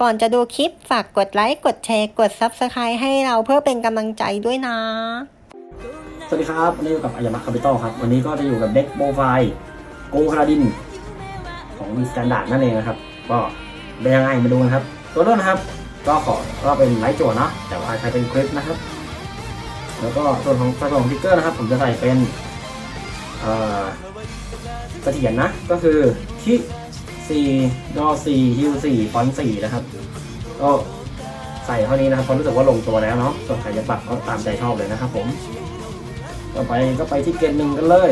ก่อนจะดูคลิปฝากกดไลค์กดแชร์กด Subscribe ให้เราเพื่อเป็นกำลังใจด้วยนะ สวัสดีครับ วันนี้อยู่กับอายามะคาปิตอลครับ วันนี้ก็จะอยู่กับเด็กโบไฟโกคาราดิน ของมีสแตนดาร์ดนั่นเองนะครับ ก็เป็นยังไงมาดูกันครับ ตัวเริ่มนะครับ ก็ขอก็เป็นไลท์โจนะแต่ว่าใช้เป็นคลิปนะครับ แล้วก็ส่วนของส่วนของทิกเกอร์นะครับ ผมจะใส่เป็นเอ่อเสถียรนะก็คือที่ 4ดอ4ฮิว4ฟอนต์4นะครับ ก็ใส่เท่านี้นะครับเพราะรู้สึกว่าลงตัวแล้วเนาะส่วนใครจะปรับก็ตามใจชอบเลยนะครับผม ต่อไปก็ไปที่เกณฑ์หนึ่งกันเลย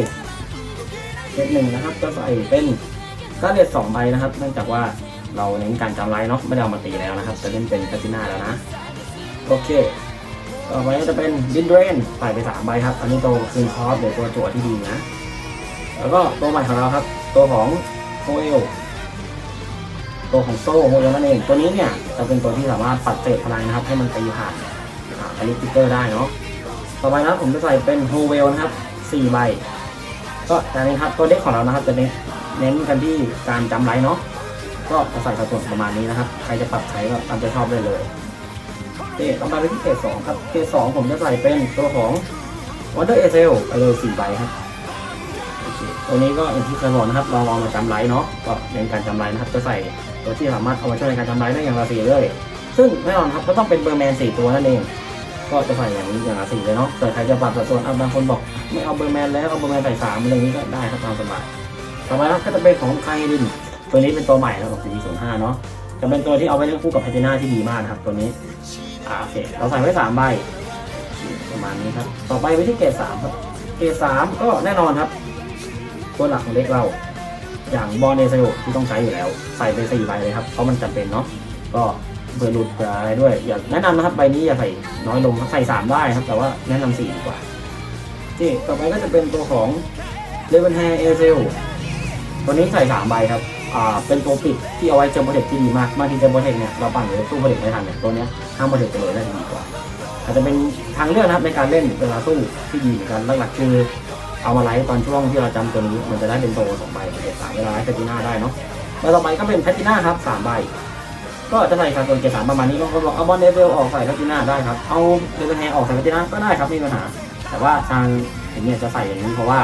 เกณฑ์หนึ่งนะครับ จะใส่เป็นก้าเลสสองใบนะครับ เนื่องจากว่าเราเน้นการจำไรเนาะไม่ได้เอามาตีแล้วนะครับ จะเล่นเป็นคาติน่าแล้วนะ โอเค ต่อไปก็จะเป็นดินเดรนใส่ไปสามใบครับ อันนี้ตัวคืนคอร์สหรือตัวจั่วที่ดีนะ แล้วก็ตัวใหม่ของเราครับ ตัวของโฮเอล ตัวของโซ่โฮเอลนั่นเอง ตัวนี้เนี่ยจะเป็นตัวที่สามารถปัดเศษพลังนะครับ ให้มันตีผ่านอ่าคาลิสติเกอร์ได้เนาะ ต่อไปนะครับผมจะใส่เป็นโฮเวลนะครับ4ใบ ก็แต่นี้ครับตัวเด็กของเรานะครับจะเน้นเน้นกันที่การจำไรเนาะ ก็จะใส่สัดส่วนประมาณนี้นะครับ ใครจะปรับใช้ก็ตามใจชอบได้เลยโอเคต่อไปไปที่เกรดสองครับ เกรดสองผมจะใส่เป็นตัวของ Wonder a อ l ไปเลย4ใบครับโอเคตัวนี้ก็อย่างที่เคยบอกนะครับ เราเอามาจำไรเนาะ ก็เน้นการจำไรนะครับ จะใส่ ตัวที่สามารถเอามาช่วยในการจำไรได้อย่างละสีเลย ซึ่งแน่นอนครับก็ต้องเป็นเบอร์แมนสี่ตัวนั่นเอง ก็จะใส่อย่างนี้อย่างละสีเลยเนาะแต่ใครจะปรับสัดส่วนบางคนบอกไม่เอาเบอร์แมนแล้วเอาเบอร์แมนใส่สามอะไรอย่างนี้ก็ได้ครับตามสบายต่อไปครับก็จะเป็นของไคลินตัวนี้เป็นตัวใหม่นะของซีศูนย์ห้าเนาะจะเป็นตัวที่เอาไว้เล่นคู่กับแพติน่าที่ดีมากนะครับตัวนี้อ่าโอเคเราใส่ไว้สามใบประมาณนี้ครับต่อไปไปที่เกรดสามครับเกรดสามก็แน่นอนครับ ตัวหลักของเด็กเรา อย่างบอลเนเซลที่ต้องใช้อยู่แล้วใส่ไปสี่ใบเลยครับเพราะมันจำเป็นเนาะก็เบื่อหลุดเบื่ออะไรด้วย อย่าแนะนำนะครับใบนี้อย่าใส่น้อยลงใส่สามได้ครับ แต่ว่าแนะนำสี่ดีกว่าที่ต่อไปก็จะเป็นตัวของเลเวนแฮร์เอเซลตัวนี้ใส่สามใบครับอ่าเป็นตัวปิดที่เอาไว้เจอโปรเทคที่ดีมากบางทีเจอโปรเทคเนี่ยเราปั่นหรือสู้โปรเทคไม่ทันเนี่ยตัวเนี้ยห้ามโปรเทคไปเลยน่าจะดีกว่าอาจจะเป็นทางเลือกนะครับในการเล่นเวลาสู้ที่ดีเหมือนกันหลักๆคือ เอามาไลฟ์ตอนช่วงที่เราจำตัวนี้มันจะได้เป็นโตสองใบเกรดสามเวลาไลฟ์แพตติน่าได้เนาะแล้วต่อไปก็เป็นแพตติน่าครับสามใบ ก็จะใส่สัดส่วนเกรดสามประมาณนี้บางคนบอกเอาบอลเดเวลออกใส่แพตติน่าได้ครับ เอาเดเวลแฮออกใส่แพตติน่าก็ได้ครับไม่มีปัญหา แต่ว่าทางผมเนี่ยจะใส่อย่างนี้เพราะว่า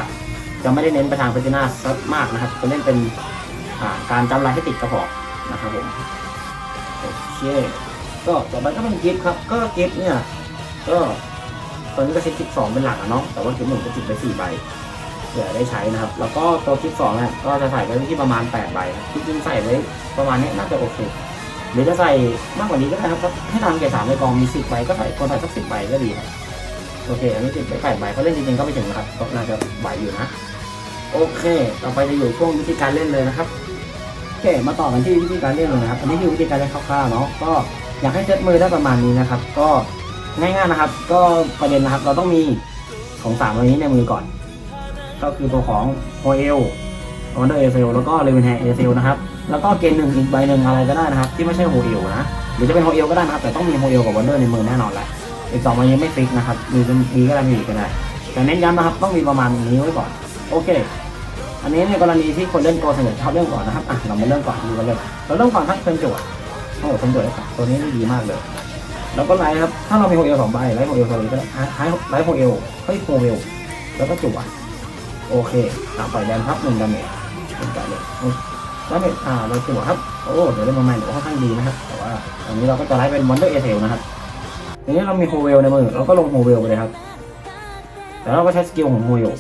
จะไม่ได้เน้นไปทางแพตติน่าสักมากนะครับ จะเน้นเป็นการจำลายให้ติดกระพอนะครับผมโอเคก็ต่อไปก็เป็นกิฟต์ครับ ก็กิฟต์เนี่ยก็ ตอนนี้ก็ใช้กิฟต์สองเป็นหลักอะเนาะแต่ว่ากิฟต์หนึ่งก็ติดไปสี่ใบเผื่อได้ใช้นะครับ แล้วก็ตัวกิฟต์สองเนี่ยก็จะใส่ไว้ที่ประมาณแปดใบครับจริงๆใส่ไว้ประมาณนี้น่าจะโอเคหรือจะใส่มากกว่านี้ก็ได้ครับให้ทางเกรดสามในกองมีสิบใบก็ใส่คนใส่สักสิบใบก็ดีครับโอเค อันนี้ติดไปแปดใบเขาเล่นจริงๆก็ไม่ถึงนะครับก็น่าจะไหวอยู่นะ โอเค ต่อไปจะอยู่ช่วงวิธีการเล่นเลยนะครับโอเคมาต่อกันที่วิธีการเล่นเลยนะครับ อันนี้คือวิธีการเล่นคร่าวๆเนาะก็อยากให้เซตมือได้ประมาณนี้นะครับ ก็ ง่ายๆนะครับ ก็ประเด็นนะครับ เราต้องมีของสามตัวนี้ในมือก่อน ก็คือตัวของโฮเอลออนเดอร์เอเซลแล้วก็เลเวนแฮเอเซลนะครับ แล้วก็เกณฑ์หนึ่งอีกใบหนึ่งอะไรก็ได้นะครับ ที่ไม่ใช่โฮเอลนะ หรือจะเป็นโฮเอลก็ได้นะครับ แต่ต้องมีโฮเอลกับวันเดอร์ในมือแน่นอนแหละอีกสองใบนี้ไม่ฟิกนะครับ มีเป็นมีก็ได้มีก็ได้ แต่เน้นย้ำนะครับ ต้องมีประมาณนี้ไว้ก่อน โอเค อันนี้ในกรณีที่คนเล่นโกเสนอชอบเริ่มก่อนนะครับ อะ เรามาเริ่มก่อนดูกันเลย เราเริ่มก่อนครับเทิร์นจวดโอ้เทิร์นจวดเลยครับตัวนี้ดีมากเลย แล้วก็ไลท์ครับ ถ้าเรามีโฮเอลสองใบไลท์โฮเอลตัวนี้ก็ได้ไลท์ไลท์โฮเอลเฮ้ยโฮเอลแล้วก็จวดโอเคอะปล่อยแดนครับหนึ่งดาเมจเป็นการเลยดาเมจอ่าเราจวดครับ โอ้เดี๋ยวเล่นมาใหม่ค่อนข้างดีนะครับ แต่ว่าตอนนี้เราก็จะไลท์เป็นวันเดอร์เอเทลนะครับทีนี้เรามีโฮเวลในมือเราก็ลงโฮเวลไปเลยครับ แต่เราก็ใช้สกิลของโฮเวล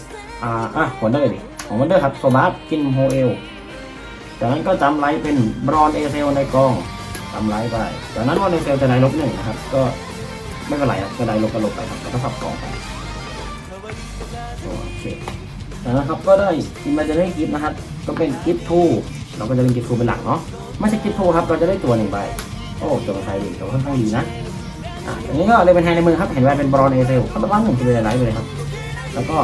อ่าอะวันเดอร์ดิของวันเดอร์ครับโซบาสกินโฮเอลจากนั้นก็จำไลท์เป็นบรอนเอเทลในกอง จำไลท์ไปจากนั้นวันเอเทลจะไลท์ลบหนึ่งนะครับ ก็ไม่เป็นไรครับจะไลท์ลบก็ลบไปครับแล้วก็สับกองไปโอเคจากนั้นครับก็ได้อิมเมจเนอร์กิฟนะครับ ก็เป็นกิฟทูเราก็จะเป็นกิฟทูเป็นหลักเนาะไม่ใช่กิฟทูครับเราจะได้ตัวหนึ่งใบโอ้ตัวไทยดีตัวค่อนข้างดีนะอะอันนี้ก็เลยเป็นแฮนในมือครับเห็นว่าเป็นบรอนเอเทลเขาตะวันหนึ่งจะเป็นไลท์ไปเลยครับ แล้วก็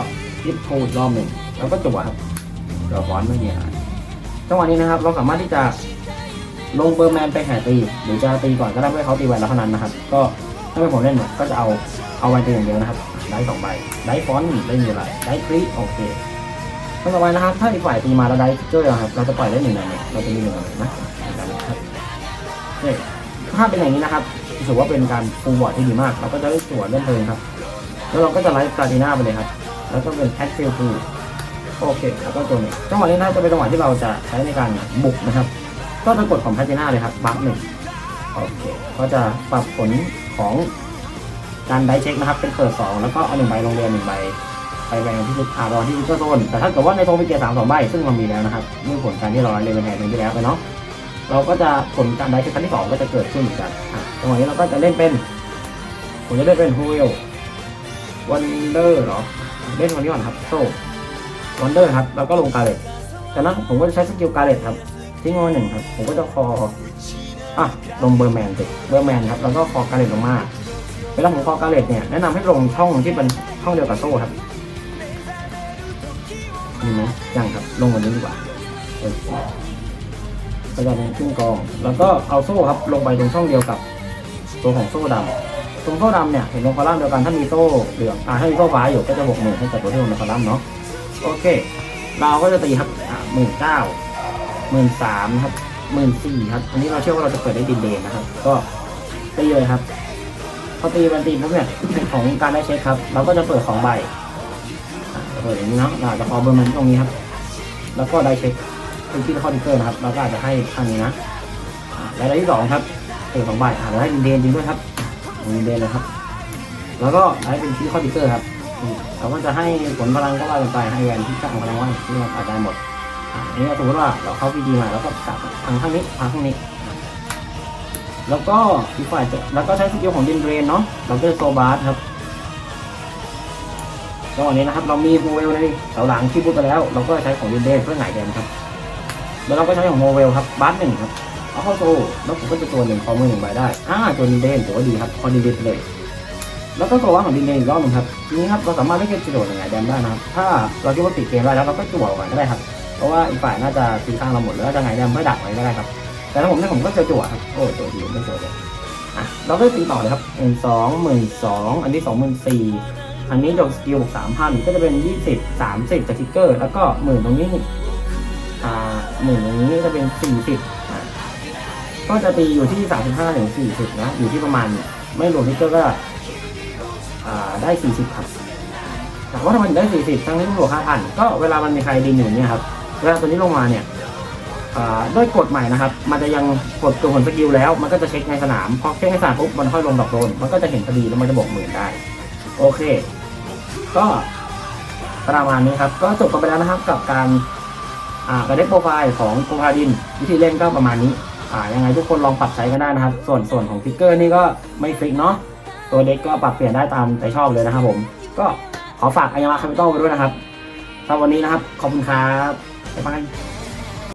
กิฟทูอีกรอบหนึ่งแล้วก็จบครับเดี๋ยวฟอนต์ไม่มีอะไรจังหวะนี้นะครับ เราสามารถที่จะ ลงเบอร์แมนไปแห่ตี หรือจะตีก่อนก็ได้เพื่อเขาตีแวนแล้วเท่านั้นนะครับ ก็ถ้าเป็นผมเล่นเนี่ยก็จะเอาเอาไว้ตีอย่างเดียวนะครับ ได้สองใบ ได้ฟอนต์ได้มีอะไร ได้คริโอเคขั้นต่อไปนะครับ ถ้าอีกฝ่ายตีมาแล้วได้เจอร์ครับ เราจะปล่อยได้หนึ่งดาเมจเราจะมีหนึ่งดาเมจนะหนึ่งดาเมจครับโอเคถ้าเป็นอย่างนี้นะครับถือว่าเป็นการฟูลบอร์ดที่ดีมาก เราก็จะได้ตัวเล่นเพลินครับ แล้วเราก็จะไลฟ์ปลาติน่าไปเลยครับ แล้วก็เป็นแอคเซลฟูโอเค แล้วก็ตัวนี้จังหวะนี้น่าจะเป็นจังหวะที่เราจะใช้ในการบุกนะครับ ก็จะกดของแพลติน่าเลยครับบัฟหนึ่งโอเคก็จะปรับผลของการไดเช็คนะครับ เป็นเปิดสองแล้วก็เอาหนึ่งใบลงเรียนหนึ่งใบไปแรงที่อารอที่ก็โซนแต่ถ้าเกิดว่าในโซนมีเกียร์สามสองใบซึ่งมันมีแล้วนะครับนี่ผลการที่เราเรียนแทนไปแล้วไปเนาะเราก็จะผลการได้เช็คครั้งที่สองก็จะเกิดขึ้นเหมือนกันอะจังนี้เราก็จะเล่นเป็นผมจะเล่นเป็นฮูเอลวันเดอร์เหรอเล่นวันนี้ก่อนครับโซ่วันเดอร์ครับแล้วก็ลงกาเลตจากนั้นผมก็จะใช้สกิลกาเลตครับ ทิ้งไว้หนึ่งครับ ผมก็จะคออะลงเบอร์แมนสิเบอร์แมนครับ แล้วก็คอกาเลตลงมา เวลาผมคอกาเลตเนี่ย แนะนำให้ลงช่องที่เป็นช่องเดียวกับโซ่ครับมีไหมยังครับ ลงวันนี้ดีกว่าเคก็จะเป็นขึ้นกอง แล้วก็เอาโซ่ครับ ลงไปตรงช่องเดียวกับ ตัวของโซ่ดำตรงโซ่ดำเนี่ย เห็นลงคอลัมน์เดียวกัน ถ้ามีโซ่เหลือง อ่าถ้ามีโซ่ฟ้าอยู่ก็จะบวกหมื่นให้กับตัวที่ลงในคอลัมน์เนาะ โอเค เราก็จะตีครับหมื่นเก้า หมื่นสามครับหมื่นสี่ครับ อันนี้เราเชื่อว่าเราจะเปิดได้ดินเดนนะครับ ก็ตีเลยครับพอตีบันตีปุ๊บเนี่ยของการได้เช็คครับ เราก็จะเปิดของใบเปิดอย่างนี้เนาะเราจะพอเบอร์มันตรงนี้ครับ แล้วก็ได้เช็คคือที่ข้อดิเกอร์นะครับ เราก็อาจจะให้ทางนี้นะและรายที่สองครับเออสองใบอาเราให้ดินเดนจริงด้วยครับดินเดนเลยครับ แล้วก็ให้เป็นที่ข้อดิเกอร์ครับเราก็จะให้ผลพลังก็ว่ากันไปให้แวนที่ตั้งพลังว่าที่เราอาจได้หมด อันนี้สมมติว่าเราเข้าพีดีมาแล้วก็กลับทางข้างนี้ทางข้างนี้ แล้วก็อีกฝ่ายจะแล้วก็ใช้สกิลของดินเดรนเนาะเราก็จะโซบาร์ครับจังหวะนี้นะครับเรามีโมเวลในแถวหลังที่พูดไปแล้ว เราก็ใช้ของดินเดนเพื่อหงายแดนครับ แล้วเราก็ใช้ของโมเวลครับบาร์หนึ่งครับเอาเข้าโซแล้วผมก็จะตัวหนึ่งคอมือหนึ่งใบได้อ่าตัวดินเดนถือว่าดีครับคอดินเดนเลยแล้วก็ตัวว่าของดินเดนอีกรอบหนึงครับทีนี้ครับเราสามารถเล่นเกมกระโดดอย่างไรแดมได้นะครับถ้าเราคิดว่าปิดเกมได้แล้วเราก็จั่วก่อนก็ได้ครับ เพราะว่าอีกฝ่ายน่าจะตีข้างเราหมดแล้วจะไงแดมไม่ดักไว้ก็ได้ครับ แต่ถ้าผมเนี่ยผมก็จะจั่วครับโอ้ตัวดีไม่จั่วเลยอะเราก็ตีต่อเลยครับหมื่นสองหมื่นสองอันนี้สองหมื่นสี่อันนี้ดอกสกิลสามพันก็จะเป็นยี่สิบสามสิบจากทิกเกอร์ แล้วก็หมื่นตรงนี้อ่าหมื่นตรงนี้จะเป็นสี่สิบอ่าก็จะตีอยู่ที่35ถึง40นะอยู่ที่ประมาณไม่รวมทิกเกอร์ก็อ่าได้40ครับถามว่าทำไมถึงได้40ทั้งที่บวก5,000ก็เวลามันมีใครดินอยู่เนี่ยครับ เวลาตัวนี้ลงมาเนี่ยด้วยกฎใหม่นะครับ มันจะยังกดตัวผลสกิลแล้ว มันก็จะเช็คในสนาม พอเช็คในสนามปุ๊บมันค่อยลงดอกโดน มันก็จะเห็นพอดีแล้วมันจะบวกหมื่นได้ โอเค ก็ประมาณนี้ครับ ก็จบกันไปแล้วนะครับกับการอ่ากระเด็กโปรไฟล์ของโกคาดิน วิธีเล่นก็ประมาณนี้อ่ายังไงทุกคนลองปรับใช้กันได้นะครับ ส่วนส่วนของฟิกเกอร์นี่ก็ไม่ฟิกเนาะ ตัวเด็กก็ปรับเปลี่ยนได้ตามใจชอบเลยนะครับผม ก็ขอฝากอายามาคาปิตอลไปด้วยนะครับสำหรับวันนี้นะครับ ขอบคุณครับ บ๊ายบาย